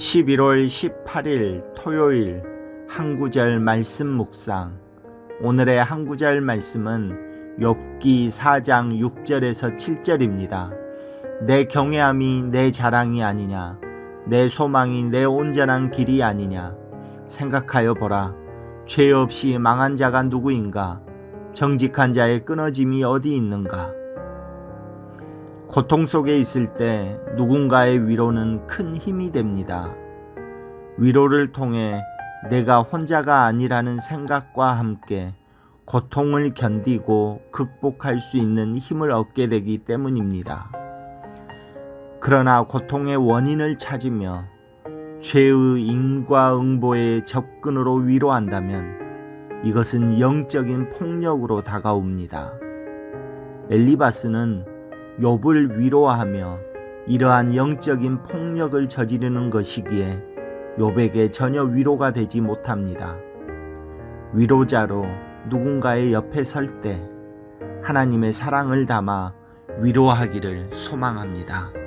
11월 18일 토요일 한구절 말씀 묵상. 오늘의 한구절 말씀은 욥기 4장 6절에서 7절입니다. 내 경외함이 내 자랑이 아니냐? 내 소망이 내 온전한 길이 아니냐? 생각하여 보라. 죄 없이 망한 자가 누구인가? 정직한 자의 끊어짐이 어디 있는가 고통 속에 있을 때 누군가의 위로는 큰 힘이 됩니다. 위로를 통해 내가 혼자가 아니라는 생각과 함께 고통을 견디고 극복할 수 있는 힘을 얻게 되기 때문입니다. 그러나 고통의 원인을 찾으며 죄의 인과응보의 접근으로 위로한다면 이것은 영적인 폭력으로 다가옵니다. 엘리바스는 욥을 위로하며 이러한 영적인 폭력을 저지르는 것이기에 욥에게 전혀 위로가 되지 못합니다. 위로자로 누군가의 옆에 설 때 하나님의 사랑을 담아 위로하기를 소망합니다.